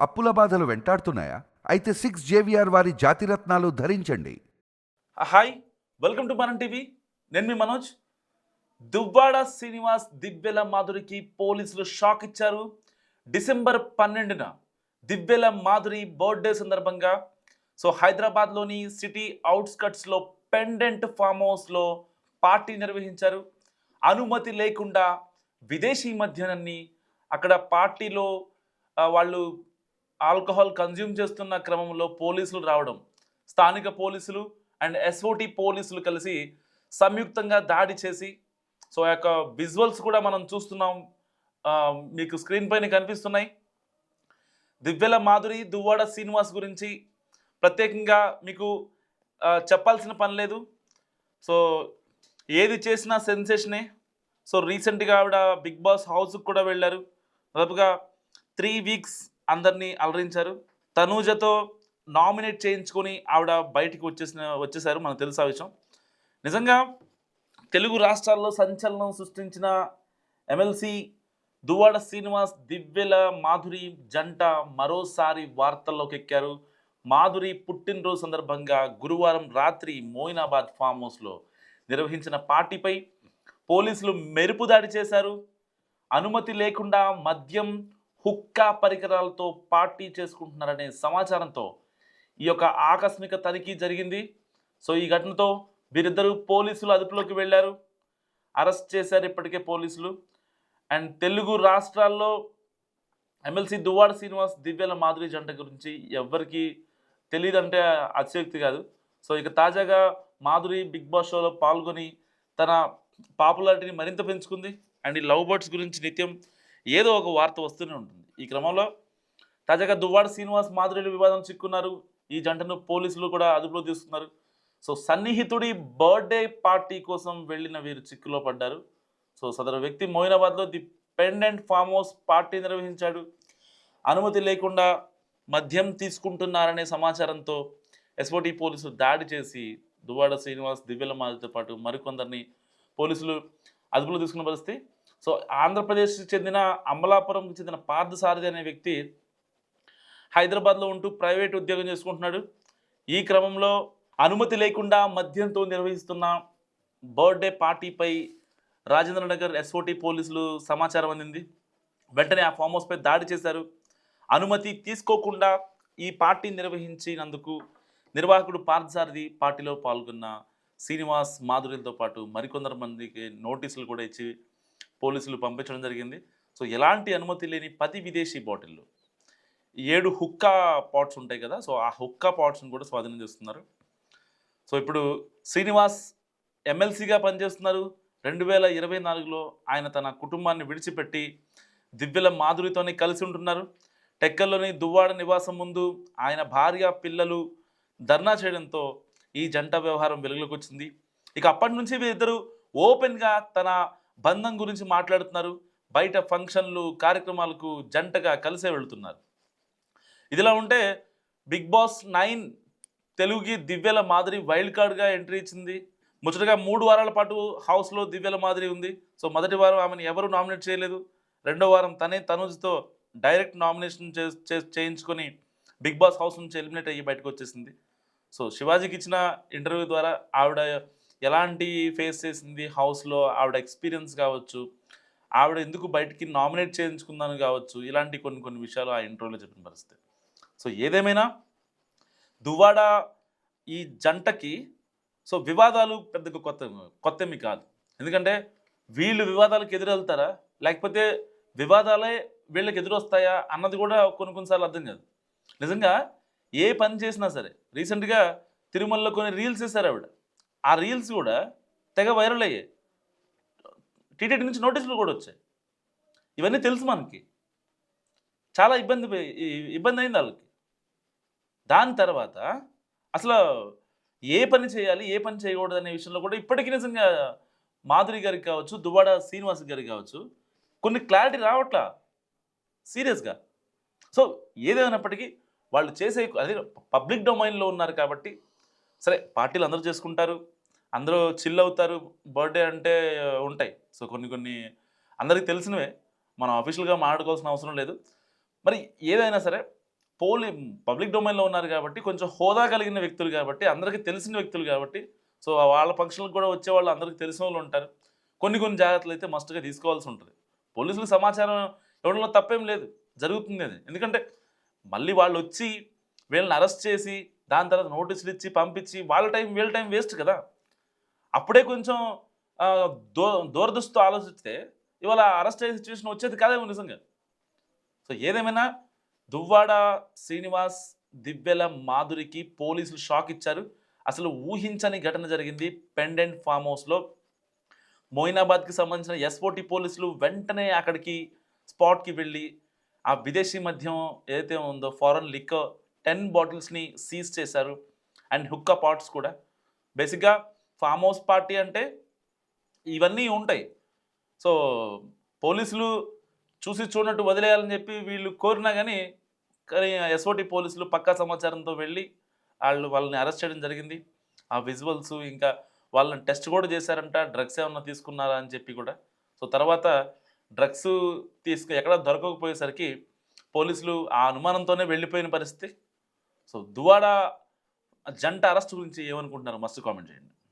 అప్పుల బాధలు వెంటాడుతున్నాయా? అయితే సిక్స్ జేవిఆర్ వారి జాతిరత్నాలు ధరించండి. Hi welcome to Manam TV. నేను మీ మనోజ్. దువ్వాడ శ్రీనివాస్ దివ్యల మాధురికి పోలీసులు షాక్ ఇచ్చారు. డిసెంబర్ పన్నెండున దివ్యల మాధురి బర్త్డే సందర్భంగా. సో హైదరాబాద్లోని సిటీ అవుట్స్కట్స్లో పెండెంట్ ఫామ్ హౌస్లో పార్టీ నిర్వహించారు. అనుమతి లేకుండా విదేశీ మధ్యనన్ని అక్కడ పార్టీలో వాళ్ళు ఆల్కహాల్ కన్జ్యూమ్ చేస్తున్న క్రమంలో పోలీసులు రావడం స్థానిక పోలీసులు అండ్ ఎస్ఓటి పోలీసులు కలిసి సంయుక్తంగా దాడి చేసి సో ఆ యొక్క విజువల్స్ కూడా మనం చూస్తున్నాం. మీకు స్క్రీన్ పైన కనిపిస్తున్నాయి. దివ్యల మాధురి దువ్వాడ శ్రీనివాస్ గురించి ప్రత్యేకంగా మీకు చెప్పాల్సిన పని లేదు. సో ఏది చేసినా సెన్సేషనే. సో రీసెంట్గా ఆవిడ బిగ్ బాస్ హౌస్కి కూడా వెళ్ళారు. దాదాపుగా త్రీ వీక్స్ అందరినీ అలరించారు. తనూజతో నామినేట్ చేయించుకొని ఆవిడ బయటికి వచ్చేసిన వచ్చేసారు మనకు తెలుసు ఆ విషయం. నిజంగా తెలుగు రాష్ట్రాల్లో సంచలనం సృష్టించిన ఎమ్మెల్సీ దువ్వాడ శ్రీనివాస్ దివ్యల మాధురి జంట మరోసారి వార్తల్లోకి ఎక్కారు. మాధురి పుట్టినరోజు సందర్భంగా గురువారం రాత్రి మోయినాబాద్ ఫామ్ హౌస్లో నిర్వహించిన పార్టీపై పోలీసులు మెరుపు దాడి చేశారు. అనుమతి లేకుండా మద్యం హుక్కా పరికరాలతో పార్టీ చేసుకుంటున్నారనే సమాచారంతో ఈ యొక్క ఆకస్మిక తనిఖీ జరిగింది. సో ఈ ఘటనతో వీరిద్దరూ పోలీసులు అదుపులోకి వెళ్ళారు. అరెస్ట్ చేశారు ఇప్పటికే పోలీసులు. అండ్ తెలుగు రాష్ట్రాల్లో ఎమ్మెల్సీ దువ్వాడ శ్రీనివాస్ దివ్యల మాధురి జంట గురించి ఎవరికి తెలియదంటే అత్యక్తి కాదు. సో ఇక తాజాగా మాధురి బిగ్ బాస్ షోలో పాల్గొని తన పాపులారిటీని మరింత పెంచుకుంది. అండ్ ఈ లవ్ బర్డ్స్ గురించి నిత్యం ఏదో ఒక వార్త వస్తూనే ఉంటుంది. ఈ క్రమంలో తాజాగా దువ్వాడ శ్రీనివాస్ మాధురిలు వివాదం చిక్కున్నారు. ఈ జంటను పోలీసులు కూడా అదుపులో తీసుకున్నారు. సో సన్నిహితుడి బర్త్డే పార్టీ కోసం వెళ్ళిన వీరు చిక్కులో పడ్డారు. సో సదరు వ్యక్తి మోయినాబాద్లో the pendent farm house party నిర్వహించాడు. అనుమతి లేకుండా మద్యం తీసుకుంటున్నారనే సమాచారంతో ఎస్ఓటి పోలీసులు దాడి చేసి దువ్వాడ శ్రీనివాస్ దివ్యల మాదితో పాటు మరికొందరిని పోలీసులు అదుపులో తీసుకున్న పరిస్థితి సో ఆంధ్రప్రదేశ్కి చెందిన అమలాపురంకి చెందిన పార్థసారథి అనే వ్యక్తి హైదరాబాద్లో ఉంటూ ప్రైవేట్ ఉద్యోగం చేసుకుంటున్నాడు. ఈ క్రమంలో అనుమతి లేకుండా మద్యంతో నిర్వహిస్తున్న బర్త్డే పార్టీపై రాజేంద్ర నగర్ పోలీసులు సమాచారం అందింది. వెంటనే ఆ ఫామ్ హౌస్పై దాడి చేశారు. అనుమతి తీసుకోకుండా ఈ పార్టీ నిర్వహించినందుకు నిర్వాహకుడు పార్థసారథి పార్టీలో పాల్గొన్న శ్రీనివాస్ మాధురితో పాటు మరికొందరు మందికి నోటీసులు కూడా ఇచ్చి పోలీసులు పంపించడం జరిగింది. సో ఎలాంటి అనుమతి లేని పది విదేశీ బాటిళ్ళు ఏడు హుక్కా పాట్స్ ఉంటాయి కదా సో ఆ హుక్కా పాట్స్ని కూడా స్వాధీనం చేస్తున్నారు. సో ఇప్పుడు శ్రీనివాస్ ఎమ్మెల్సీగా పనిచేస్తున్నారు. రెండు వేల ఇరవై నాలుగులో ఆయన తన కుటుంబాన్ని విడిచిపెట్టి దివ్యల మాధురితోనే కలిసి ఉంటున్నారు. టెక్కల్లోని దువ్వాడ నివాసం ముందు ఆయన భార్య పిల్లలు ధర్నా చేయడంతో ఈ జంట వ్యవహారం వెలుగులోకి వచ్చింది. ఇక అప్పటి నుంచి వీరిద్దరూ ఓపెన్గా తన బంధం గురించి మాట్లాడుతున్నారు. బయట ఫంక్షన్లు కార్యక్రమాలకు జంటగా కలిసే వెళుతున్నారు. ఇదిలా ఉంటే బిగ్ బాస్ నైన్ తెలుగుకి దివ్యల మాదిరి వైల్డ్ కార్డ్గా ఎంట్రీ ఇచ్చింది. ముచ్చటగా మూడు వారాల పాటు హౌస్లో దివ్యల మాదిరి ఉంది. సో మొదటి వారం ఆమెను ఎవరు నామినేట్ చేయలేదు. రెండో వారం తనే తనుజ్తో డైరెక్ట్ నామినేషన్ చే చే- చేయించుకొని బిగ్ బాస్ హౌస్ నుంచి ఎలిమినేట్ అయ్యి బయటకు వచ్చేసింది. సో శివాజీకి ఇచ్చిన ఇంటర్వ్యూ ద్వారా ఆవిడ ఎలాంటి ఫేస్ చేసింది? హౌస్లో ఆవిడ ఎక్స్పీరియన్స్ కావచ్చు ఆవిడ ఎందుకు బయటికి నామినేట్ చేయించుకుందాను కావచ్చు ఇలాంటి కొన్ని కొన్ని విషయాలు ఆ ఇంటర్వ్యూలో చెప్పిన పరిస్థితి. సో ఏదేమైనా దువ్వాడ ఈ జంటకి సో వివాదాలు పెద్దగా కొత్త కొత్తమి కాదు. ఎందుకంటే వీళ్ళు వివాదాలకు ఎదురెళ్తారా? లేకపోతే వివాదాలే వీళ్ళకి ఎదురొస్తాయా అన్నది కూడా కొన్ని కొన్నిసార్లు అర్థం కాదు. నిజంగా ఏ పని చేసినా సరే రీసెంట్గా తిరుమలలో కొన్ని రీల్స్ వేశారు ఆవిడ. ఆ రీల్స్ కూడా తెగ వైరల్ అయ్యాయి. టీటీడీ నుంచి నోటీసులు కూడా వచ్చాయి. ఇవన్నీ తెలుసు మనకి. చాలా ఇబ్బంది ఇబ్బంది అయింది వాళ్ళకి. దాని తర్వాత అసలు ఏ పని చేయాలి ఏ పని చేయకూడదు అనే విషయంలో కూడా ఇప్పటికీ నిజంగా మాధురి గారికి కావచ్చు దువ్వాడ శ్రీనివాస్ గారికి కావచ్చు కొన్ని క్లారిటీ రావట్లా సీరియస్గా. సో ఏదేమైనప్పటికీ వాళ్ళు చేసే అదే పబ్లిక్ డొమైన్లో ఉన్నారు కాబట్టి సరే పార్టీలు అందరూ చేసుకుంటారు. అందరూ చిల్ అవుతారు. బర్త్డే అంటే ఉంటాయి. సో కొన్ని కొన్ని అందరికీ తెలిసినవే. మనం అఫీషియల్గా మాట్లాడుకోవాల్సిన అవసరం లేదు. మరి ఏదైనా సరే పోలీ పబ్లిక్ డొమైన్లో ఉన్నారు కాబట్టి కొంచెం హోదా కలిగిన వ్యక్తులు కాబట్టి అందరికీ తెలిసిన వ్యక్తులు కాబట్టి సో వాళ్ళ ఫంక్షన్లకు కూడా వచ్చే వాళ్ళు అందరికీ తెలిసిన వాళ్ళు ఉంటారు. కొన్ని కొన్ని జాగ్రత్తలు అయితే మస్ట్గా తీసుకోవాల్సి ఉంటుంది. పోలీసులకు సమాచారం ఇవ్వడంలో తప్పేం లేదు. జరుగుతుంది అది. ఎందుకంటే మళ్ళీ వాళ్ళు వచ్చి వీళ్ళని అరెస్ట్ చేసి దాని తర్వాత నోటీసులు ఇచ్చి పంపించి వాళ్ళ టైం వీళ్ళ టైం వేస్ట్ కదా. అప్పుడే కొంచెం ఆ, దో దూరదృష్టితో ఆలోచిస్తే ఇవాళ అరెస్ట్ అయ్యే సిచ్యువేషన్ వచ్చేది కాదేమో నిజంగా. సో ఏదేమైనా దువ్వాడ శ్రీనివాస్ దివ్యల మాధురికి పోలీసులు షాక్ ఇచ్చారు. అసలు ఊహించని ఘటన జరిగింది పెండెంట్ ఫామ్ హౌస్లో. మోయినాబాద్కి సంబంధించిన ఎస్ఓటి పోలీసులు వెంటనే అక్కడికి స్పాట్కి వెళ్ళి ఆ విదేశీ మద్యం ఏదైతే ఉందో ఫారెన్ లిక్కర్ టెన్ బాటిల్స్ని సీజ్ చేశారు. అండ్ హుక్క పాట్స్ కూడా. బేసిక్గా ఫామ్ హౌస్ పార్టీ అంటే ఇవన్నీ ఉంటాయి. సో పోలీసులు చూసి చూడనట్టు వదిలేయాలని చెప్పి వీళ్ళు కోరినా కానీ కానీ ఎస్ఓటి పోలీసులు పక్కా సమాచారంతో వెళ్ళి వాళ్ళు వాళ్ళని అరెస్ట్ చేయడం జరిగింది. ఆ విజువల్స్ ఇంకా వాళ్ళని టెస్ట్ కూడా చేశారంట. డ్రగ్స్ ఏమన్నా తీసుకున్నారా అని చెప్పి కూడా. సో తర్వాత డ్రగ్స్ తీసుకు ఎక్కడ దొరకకపోయేసరికి పోలీసులు ఆ అనుమానంతోనే వెళ్ళిపోయిన పరిస్థితి. సో దువాడ జంట అరెస్ట్ గురించి ఏమనుకుంటున్నారు? మస్తు కామెంట్ చేయండి.